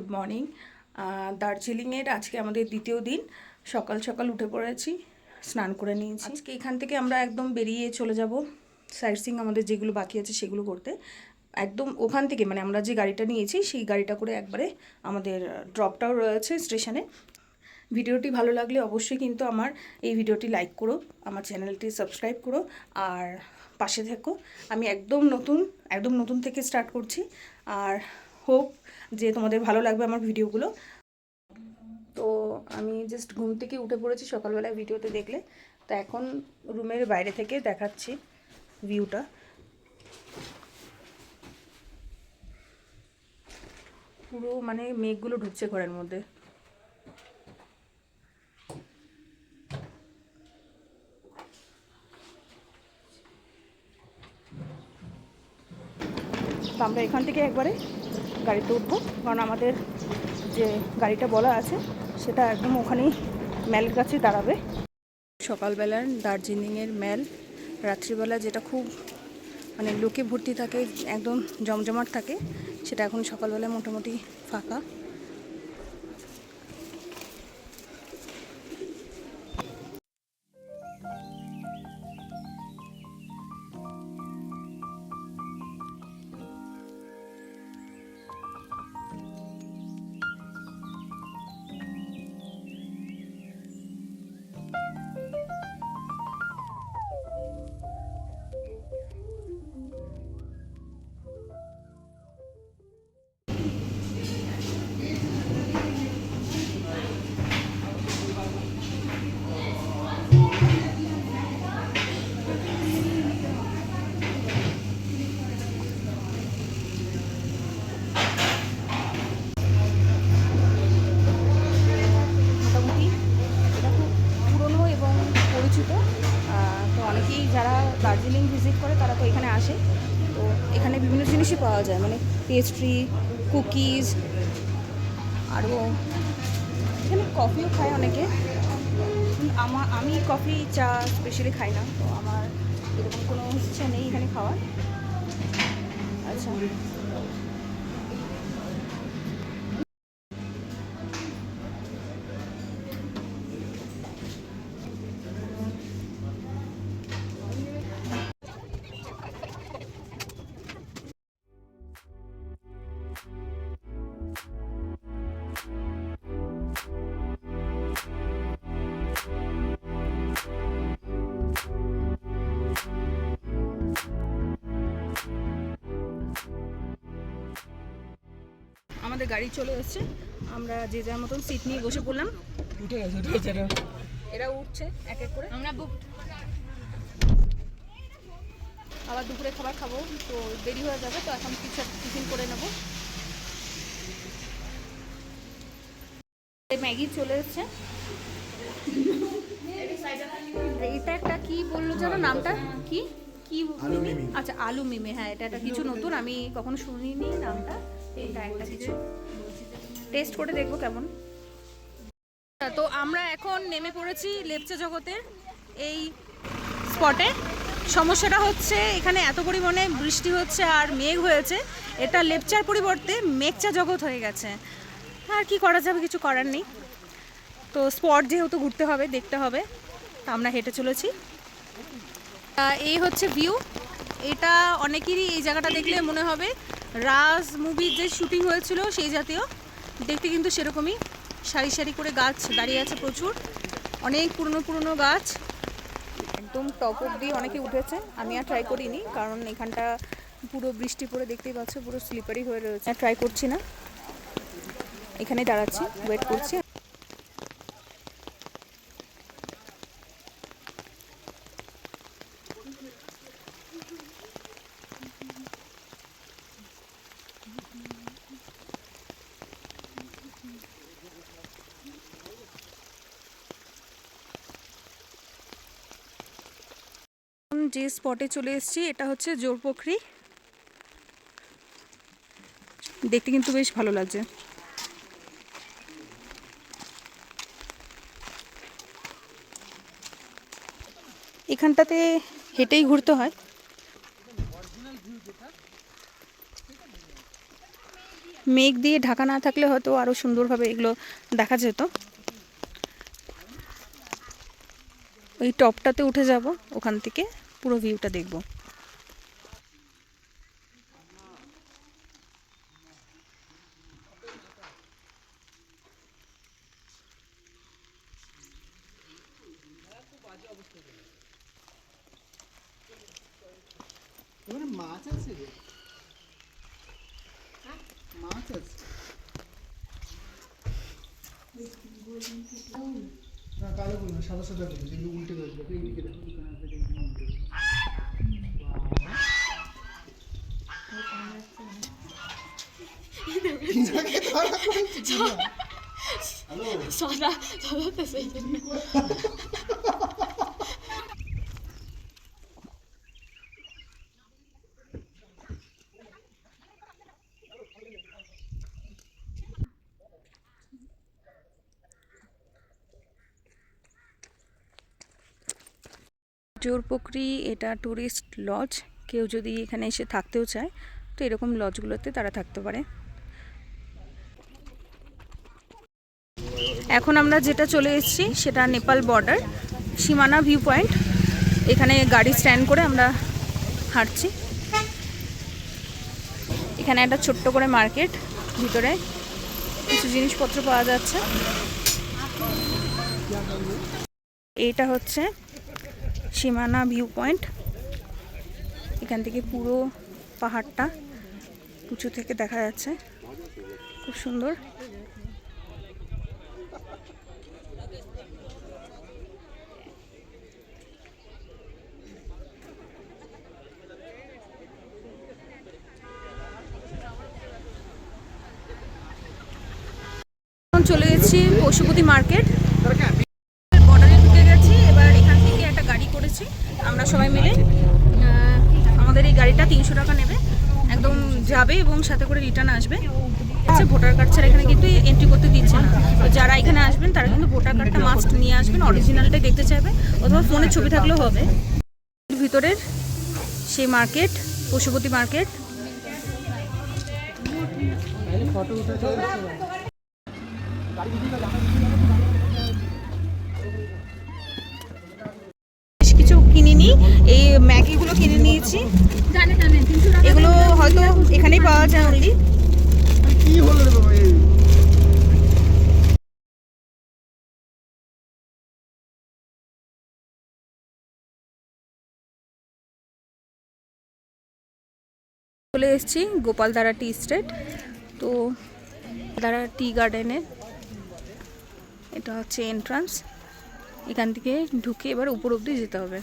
Good morning. দার্জিলিংয়ের আজকে আমাদের দ্বিতীয় দিন। সকাল সকাল উঠে পড়েছি স্নান করে নিয়েছি। আজকে এখান থেকে আমরা একদম বেরিয়ে চলে যাব সাইট সিং আমাদের যেগুলো বাকি আছে সেগুলো করতে। একদম ওখান থেকে মানে আমরা যে গাড়িটা নিয়েছি সেই গাড়িটা করে একবারে আমাদের ড্রপটাও রয়েছে স্টেশনে। ভিডিওটি ভালো লাগলে অবশ্যই কিন্তু আমার এই ভিডিওটি লাইক করো আমার চ্যানেলটি সাবস্ক্রাইব করো আর পাশে থেকো। আমি একদম নতুন একদম নতুন থেকে স্টার্ট করছি। আর হোপ যে তোমাদের ভালো লাগবে আমার ভিডিওগুলো। তো আমি জাস্ট ঘুম থেকে উঠে পড়েছি, সকালবেলায় ভিডিওতে দেখলে। তো এখন রুমের বাইরে থেকে দেখাচ্ছি ভিউটা পুরো মানে মেঘগুলো ঢুকছে ঘরের মধ্যে। আমরা এখান থেকে একবারে গাড়িতে উঠবো। কারণ আমাদের যে গাড়িটা বলা আছে, সেটা একদম ওখানেই ম্যালের কাছে দাঁড়াবে। সকালবেলার দার্জিলিংয়ের ম্যাল, রাত্রিবেলা যেটা খুব মানে লোকে ভর্তি থাকে, একদম জমজমাট থাকে, সেটা এখন সকালবেলায় মোটামুটি ফাঁকা। যায়। মানে পেস্ট্রি কুকিজ আরও এখানে কফিও খায় অনেকে। আমার আমি কফি চা স্পেশালি খাই না। তো আমার এরকম কোনো ইচ্ছা নেই এখানে খাওয়ার। আচ্ছা। আমাদের গাড়ি চলে এসছে। আমরা যে যার মতন সিট নিয়ে বসে পড়লাম। উঠে গেছে উঠে গেছে এটা। এরা উঠছে এক এক করে। আমরা বুক আবার দুপুরে খাবার খাব তো দেরি হয়ে যাবে তো এখন কিছু টিফিন করে নেব। ম্যাগি চলে এসছে। এটা একটা কি বলল যেন নামটা? কি? কি? আচ্ছা আলু মিমে হ্যাঁ এটা একটা কিছু নতুন আমি কখনো শুনিনি নামটা। এটা একটা কিছু। টেস্ট করে দেখব কেমন। তো আমরা এখন নেমে পড়েছি লেপচা জগতের এই স্পটে। সমস্যাটা হচ্ছে এখানে এত পরিমাণে বৃষ্টি হচ্ছে আর মেঘ হয়েছে। এটা লেপচার পরিবর্তে মেঘচা জগৎ হয়ে গেছে। আর কি করা যাবে কিছু করার নেই। তো স্পট যেহেতু ঘুরতে হবে দেখতে হবে। তা আমরা হেঁটে চলেছি। এই হচ্ছে ভিউ এটা অনেকেরই এই জায়গাটা দেখলে মনে হবে রাজ মুভির যে শুটিং হয়েছিল সেই জাতীয়, দেখতে কিন্তু সেরকমই। সারি সারি করে গাছ দাঁড়িয়ে আছে প্রচুর। অনেক পুরনো পুরনো গাছ। একদম টপ অব্দি অনেকে উঠেছে। আমি আর ট্রাই করিনি, কারণ এখানটা পুরো বৃষ্টি পড়ে দেখতেই পাচ্ছ, পুরো স্লিপারি হয়ে রয়েছে। ট্রাই করছি না। এখানে দাঁড়াচ্ছি ওয়েট করছি। যে স্পটে চলে এসেছি, এটা হচ্ছে জোর জোরপোখরি। দেখতে কিন্তু বেশ ভালো লাগছে। এখানটাতে হেঁটেই ঘুরতে হয়। মেঘ দিয়ে ঢাকা না থাকলে হয়তো আরও সুন্দরভাবে এগুলো দেখা যেত। ওই টপটাতে উঠে যাব ওখান থেকে। পুরো ভিউটা দেখব। মাছ আছে মাছ আছে। কালো সাদা সাদা উল্টে এইদিকে ইনাকে ধরা পড়েছে কি না? হ্যালো সাদা সাদা তো সেই জোরপুকুরি এটা ট্যুরিস্ট লজ কেউ যদি এখানে এসে থাকতেও চায় তো এরকম লজগুলোতে তারা থাকতে পারে। এখন আমরা যেটা চলে এসেছি, সেটা নেপাল বর্ডার সীমানা ভিউ পয়েন্ট এখানে গাড়ি স্ট্যান্ড করে আমরা হাঁটছি। এখানে একটা ছোট্ট করে মার্কেট ভিতরে কিছু জিনিসপত্র পাওয়া যাচ্ছে। এইটা হচ্ছে সীমানা ভিউ পয়েন্ট এখান থেকে পুরো পাহাড়টা উঁচু থেকে দেখা যাচ্ছে। খুব সুন্দর। এখন চলে গেছি পশুপতি মার্কেট। বর্ডারে ঢুকে গেছি, এবার এখান থেকে একটা গাড়ি করেছি, আমরা সবাই মিলে। আমাদের এই গাড়িটা তিনশো টাকা নেবে। একদম যাবে এবং সাথে করে রিটার্ন আসবে। আচ্ছা ভোটার কার্ড ছাড়া এখানে কিন্তু এন্ট্রি করতে দিচ্ছে না। তো যারা এখানে আসবেন, তারা কিন্তু ভোটার কার্ডটা মাস্ট নিয়ে আসবেন অরিজিনালটাই দেখতে চাইবে, অথবা ফোনে ছবি থাকলেও হবে। ভিতরের সেই মার্কেট, পশুপতি মার্কেট। ফটো বেশ কিছু কিনিনি এই ম্যাগিগুলো কিনে নিয়েছি। এগুলো হয়তো এখানেই পাওয়া যায় অনলি চলে এসেছি গোপালধারা টি স্টেট তো ধারা টি গার্ডেনে। এটা হচ্ছে এন্ট্রান্স এখান থেকে ঢুকে এবার উপর অব্দি যেতে হবে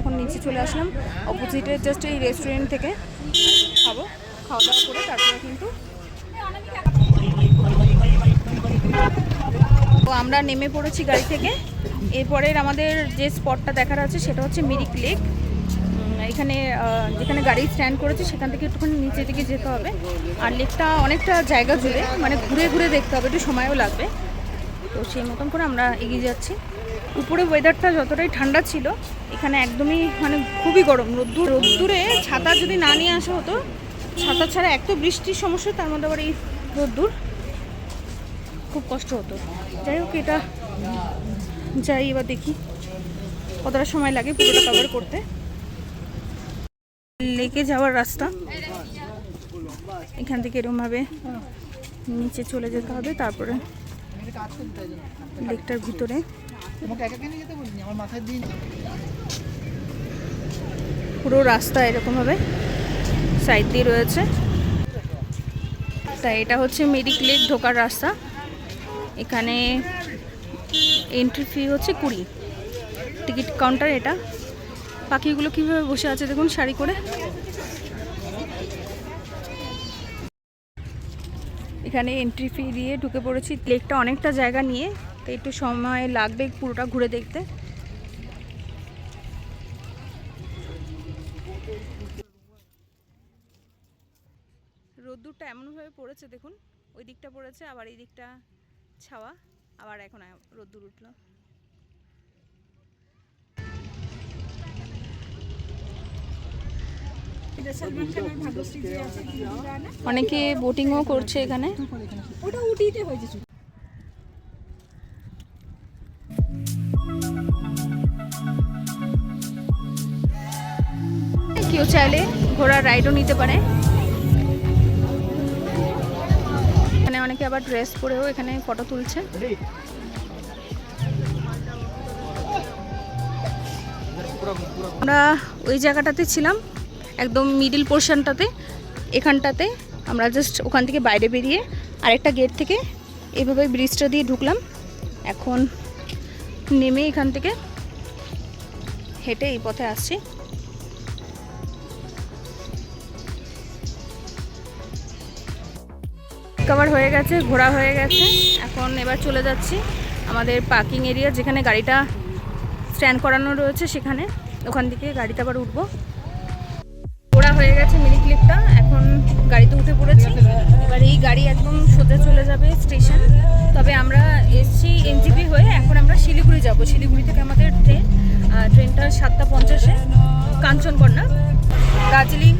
এখন নিচে চলে আসলাম। অপোজিটে জাস্ট এই রেস্টুরেন্ট থেকে খাব। খাওয়া দাওয়া করে তারপরে কিন্তু তো আমরা নেমে পড়েছি গাড়ি থেকে। এরপরের আমাদের যে স্পটটা দেখার আছে সেটা হচ্ছে মিরিক লেক এখানে যেখানে গাড়ি স্ট্যান্ড করেছে সেখান থেকে একটুখানি নিচে দিকে যেতে হবে। আর লেকটা অনেকটা জায়গা জুড়ে মানে ঘুরে ঘুরে দেখতে হবে, একটু সময়ও লাগবে। তো সেই মতন করে আমরা এগিয়ে যাচ্ছি। উপরে ওয়েদারটা যতটাই ঠান্ডা ছিল, এখানে একদমই মানে খুবই গরম। রোদ্দুর, রোদ্দুরে ছাতা যদি না নিয়ে আসা হতো, ছাতা ছাড়া এত বৃষ্টির সমস্যা, তার মধ্যে আবার এই রোদ্দুর খুব কষ্ট হতো। যাই হোক, এটা যাই, এবার দেখি কতটা সময় লাগে পুরোটা কভার করতে। লেকে যাওয়ার রাস্তা। এখান থেকে এরমভাবে নিচে চলে যেতে হবে, তারপরে। লেকটার ভিতরে। পুরো রাস্তা এরকমভাবে সাইড দিয়ে রয়েছে। তাই এটা হচ্ছে লেক ঢোকার রাস্তা। এখানে এন্ট্রি ফি হচ্ছে কুড়ি। টিকিট কাউন্টার এটা। পাখিগুলো কীভাবে বসে আছে দেখুন শাড়ি করে। এখানে এন্ট্রি ফি দিয়ে ঢুকে পড়েছি। লেকটা অনেকটা জায়গা নিয়ে। তো একটু সময় লাগবে পুরোটা ঘুরে দেখতে। রোদ্দুরটা এমনভাবে পড়েছে দেখুন ওই দিকটা পড়েছে আবার এই দিকটা ছাওয়া আবার এখন রোদ্দুর উঠল। অনেকে বোটিংও করছে এখানে। ওটা উঠিতে হয়েছে। চাইলে ঘোড়ার রাইডও নিতে পারে। এখানে অনেকে আবার ড্রেস পরেও এখানে ফটো তুলছে। আমরা ওই জায়গাটাতে ছিলাম, একদম মিডিল পোর্শনটাতে এখানটাতে আমরা জাস্ট ওখান থেকে বাইরে বেরিয়ে আরেকটা গেট থেকে এভাবে ব্রিজটা দিয়ে ঢুকলাম। এখন নেমে এখান থেকে হেঁটে এই পথে আসছি। কভার হয়ে গেছে, ঘোরা হয়ে গেছে। এখন এবার চলে যাচ্ছি আমাদের পার্কিং এরিয়া যেখানে গাড়িটা স্ট্যান্ড করানো রয়েছে সেখানে। ওখান থেকে গাড়িতে আবার উঠবো। ঘোরা হয়ে গেছে মিনি ক্লিপটা এখন গাড়িতে উঠে পড়েছি। এবার এই গাড়ি একদম সোজা চলে যাবে স্টেশন তবে আমরা এসছি এনজিপি হয়ে। এখন আমরা শিলিগুড়ি যাব। শিলিগুড়ি থেকে আমাদের ট্রেন ট্রেনটা সাতটা পঞ্চাশে। কাঞ্চনকন্যা। দার্জিলিং,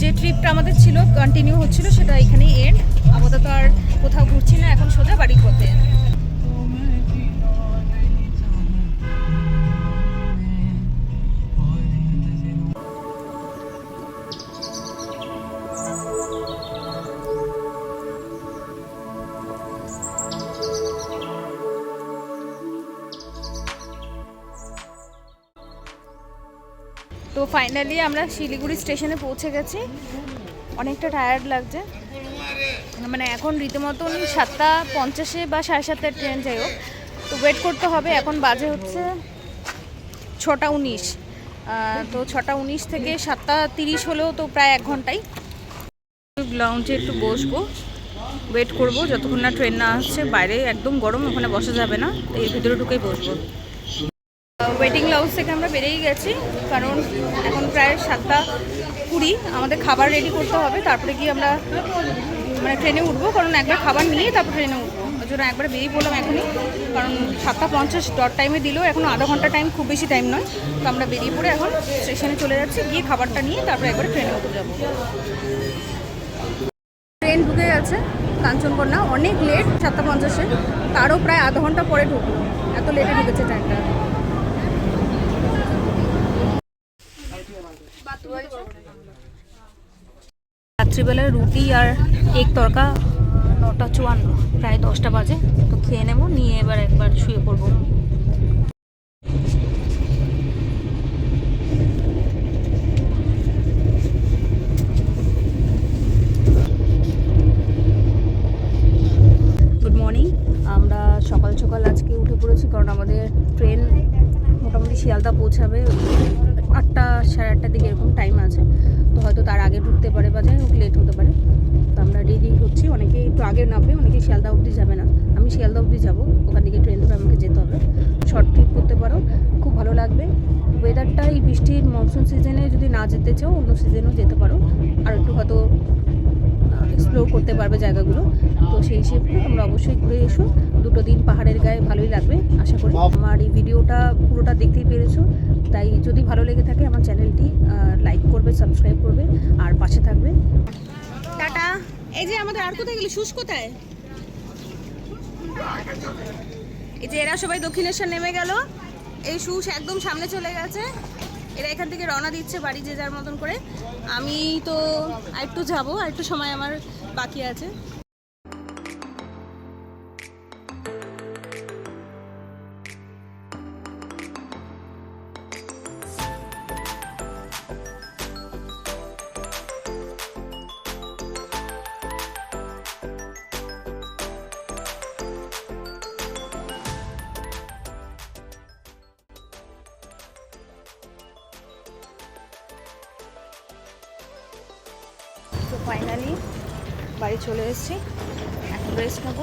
যে ট্রিপটা আমাদের ছিল কন্টিনিউ হচ্ছিল, সেটা এখানেই এন্ড আপাতত আর কোথাও ঘুরছি না, এখন সোজা বাড়ির পথে। তো ফাইনালি আমরা শিলিগুড়ি স্টেশনে পৌঁছে গেছি। অনেকটা টায়ার্ড লাগছে। মানে এখন রীতিমতন সাতটা পঞ্চাশে বা সাড়ে সাতটার ট্রেন যাই হোক, তো ওয়েট করতে হবে। এখন বাজে হচ্ছে ছটা উনিশ। তো ছটা উনিশ থেকে সাতটা তিরিশ হলেও তো প্রায় এক ঘন্টাই। লাউঞ্জে একটু বসবো ওয়েট করব, যতক্ষণ না ট্রেন না আসছে। বাইরে একদম গরম, ওখানে বসা যাবে না, তো এর ভিতরে ঢুকেই বসবো। ওয়েটিং লাউজ থেকে আমরা বেরিয়ে গেছি, কারণ এখন প্রায় সাতটা কুড়ি। আমাদের খাবার রেডি করতে হবে, তারপরে গিয়ে আমরা মানে ট্রেনে উঠবো, কারণ একবার খাবার নিয়ে তারপর ট্রেনে উঠবো। ওই জন্য একবার বেরিয়ে পড়লাম এখনই, কারণ সাতটা পঞ্চাশ ডট টাইমে দিলেও এখন আধা ঘণ্টা টাইম খুব বেশি টাইম নয়। তো আমরা বেরিয়ে পড়ে এখন স্টেশনে চলে যাচ্ছি, গিয়ে খাবারটা নিয়ে তারপরে একবার ট্রেনে উঠে যাব। ট্রেন ঢুকে গেছে কাঞ্চনকন্যা অনেক লেট সাতটা পঞ্চাশে। তারও প্রায় আধা ঘণ্টা পরে ঢুকলো। এত লেটে ঢুকেছে ট্রেনটা রাত্রিবেলায় রুটি আর এক তরকা নটা চুয়ান্ন, প্রায় দশটা বাজে। তো খেয়ে নেব, নিয়ে এবার একবার শুয়ে পড়ব। গুড মর্নিং আমরা সকাল সকাল আজকে উঠে পড়েছি, কারণ আমাদের ট্রেন মোটামুটি শিয়ালদা পৌঁছাবে আটটা সাড়ে আটটার দিকে এরকম টাইম আছে। তো হয়তো তার আগে ঢুকতে পারে বা যাই হোক লেট হতে পারে। তো আমরা রেডি হচ্ছি অনেকে একটু আগে নামবে অনেকে শিয়ালদা অবধি যাবে না। আমি শিয়ালদা অবধি যাব, ওখান থেকে ট্রেন ধরে আমাকে যেতে হবে। শর্ট ট্রিপ করতে পারো, খুব ভালো লাগবে। ওয়েদারটা এই বৃষ্টির মনসুন সিজনে যদি না যেতে চাও, অন্য সিজনেও যেতে পারো। আর একটু হয়তো এক্সপ্লোর করতে পারবে জায়গাগুলো। তো সেই হিসেবে তোমরা অবশ্যই ঘুরে এসো। দুটো দিন পাহাড়ের গায়ে ভালোই লাগবে, আশা করি। আমার এই ভিডিওটা পুরোটা দেখতেই পেরেছ। তাই যদি ভালো লেগে থাকে আমার চ্যানেলটি লাইক করবে সাবস্ক্রাইব করবে, আর পাশে থাকবে। টাটা। এই যে আমাদের আর কোথায় গেলে? শুষ কোথায়? এই যে এরা সবাই দক্ষিণেশ্বর নেমে গেল। এই শুষ একদম সামনে চলে গেছে। এরা এখান থেকে রওনা দিচ্ছে বাড়ি যে যার মতন করে। আমি তো আরেকটু যাব আরেকটু সময় আমার বাকি আছে। ফাইনালি বাড়ি চলে এসেছি এখন রেস্ট নেব।